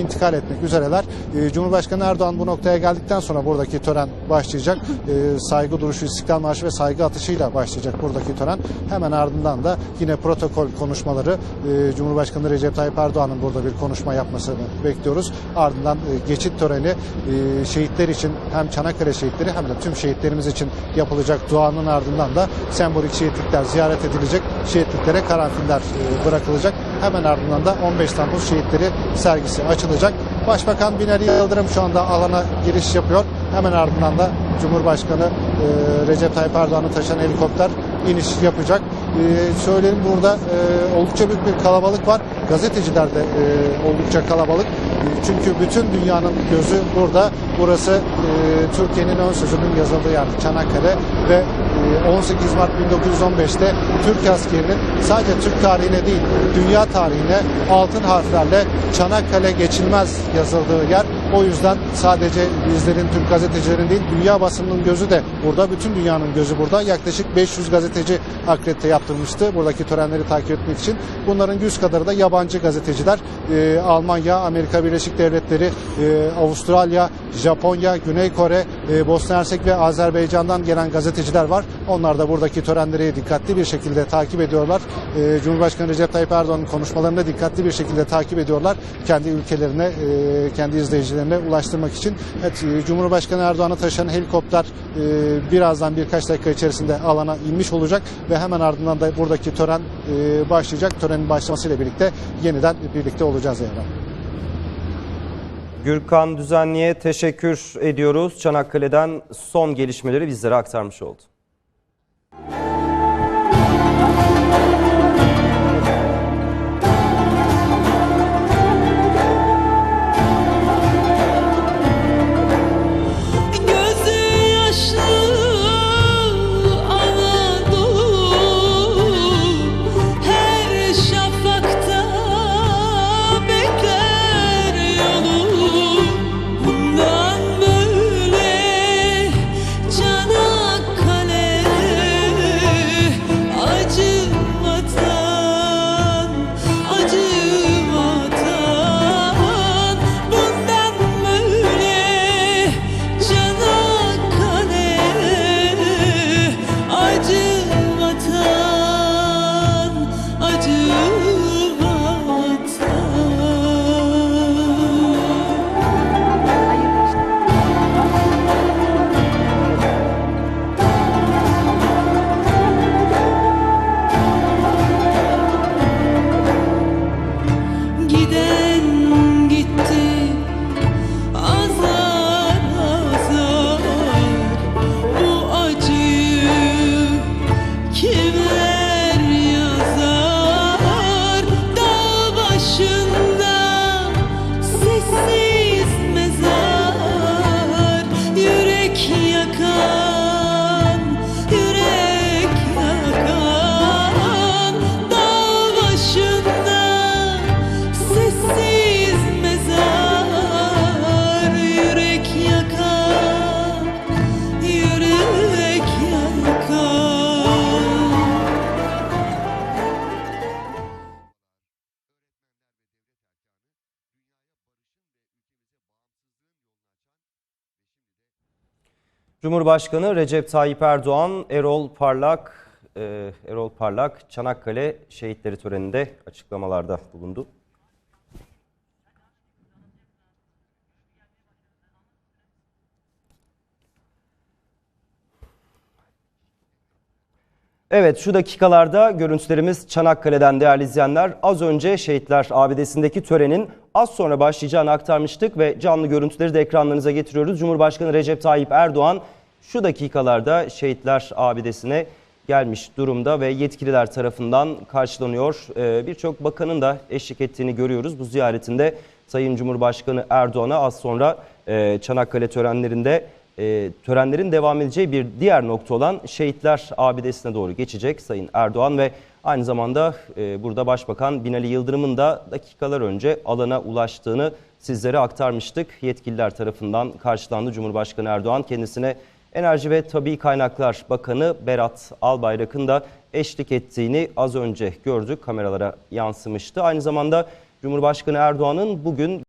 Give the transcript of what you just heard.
intikal etmek üzereler. Ee, Cumhurbaşkanı Erdoğan bu noktaya geldikten sonra buradaki tören başlayacak. Ee, Saygı duruşu, İstiklal Marşı ve saygı atışıyla başlayacak buradaki tören. Hemen ardından da yine protokol konuşmaları e, Cumhurbaşkanı Recep Tayyip Erdoğan'ın burada bir konuşma yapmasını bekliyoruz. Ardından e, geçit töreni e, şehitler için hem Çanakkale şehitleri hem de tüm şehitlerimiz için yapılacak duanın ardından da sembolik şehitlikler ziyaret edilecek. Şehitliklere karanfiller e, bırakılacak. Hemen ardından da 15 Temmuz şehitleri sergisi açılacak. Başbakan Binali Yıldırım şu anda alana giriş yapıyor. Hemen ardından da Cumhurbaşkanı e, Recep Tayyip Erdoğan'ı taşıyan helikopter iniş yapacak. E, söyleyelim burada e, oldukça büyük bir kalabalık var. Gazeteciler de e, oldukça kalabalık. E, çünkü bütün dünyanın gözü burada. Burası e, Türkiye'nin ön sözünün yazıldığı yer Çanakkale ve 18 Mart 1915'te Türk askerinin sadece Türk tarihine değil dünya tarihine altın harflerle Çanakkale geçilmez yazıldığı yer. O yüzden sadece bizlerin Türk gazetecilerin değil dünya basınının gözü de burada. Bütün dünyanın gözü burada. Yaklaşık 500 gazeteci akredite yaptırmıştı buradaki törenleri takip etmek için. Bunların yüz kadarı da yabancı gazeteciler. Ee, Almanya, Amerika Birleşik Devletleri, e, Avustralya, Japonya, Güney Kore, e, Bosna Hersek ve Azerbaycan'dan gelen gazeteciler var. Onlar da buradaki törenleri dikkatli bir şekilde takip ediyorlar. E, Cumhurbaşkanı Recep Tayyip Erdoğan'ın konuşmalarını dikkatli bir şekilde takip ediyorlar. Kendi ülkelerine, e, kendi izleyicilerine ulaştırmak için. Evet, e, Cumhurbaşkanı Erdoğan'ı taşıyan helikopter e, birazdan birkaç dakika içerisinde alana inmiş olacak ve hemen ardından da buradaki tören e, başlayacak. Törenin başlamasıyla birlikte yeniden birlikte olacağız Evren. Gürkan Düzenli'ye teşekkür ediyoruz. Çanakkale'den son gelişmeleri bizlere aktarmış oldu. Cumhurbaşkanı Recep Tayyip Erdoğan, Erol Parlak, e, Erol Parlak Çanakkale şehitleri töreninde açıklamalarda bulundu. Evet şu dakikalarda görüntülerimiz Çanakkale'den değerli izleyenler. Az önce Şehitler Abidesi'ndeki törenin az sonra başlayacağını aktarmıştık ve canlı görüntüleri de ekranlarınıza getiriyoruz. Cumhurbaşkanı Recep Tayyip Erdoğan şu dakikalarda Şehitler Abidesi'ne gelmiş durumda ve yetkililer tarafından karşılanıyor. Ee, Birçok bakanın da eşlik ettiğini görüyoruz. Bu ziyaretinde Sayın Cumhurbaşkanı Erdoğan'a az sonra e, Çanakkale törenlerinde e, törenlerin devam edeceği bir diğer nokta olan Şehitler Abidesi'ne doğru geçecek Sayın Erdoğan ve aynı zamanda e, burada Başbakan Binali Yıldırım'ın da dakikalar önce alana ulaştığını sizlere aktarmıştık. Yetkililer tarafından karşılandı Cumhurbaşkanı Erdoğan kendisine Enerji ve Tabi Kaynaklar Bakanı Berat Albayrak'ın da eşlik ettiğini az önce gördük. Kameralara yansımıştı. Aynı zamanda Cumhurbaşkanı Erdoğan'ın bugün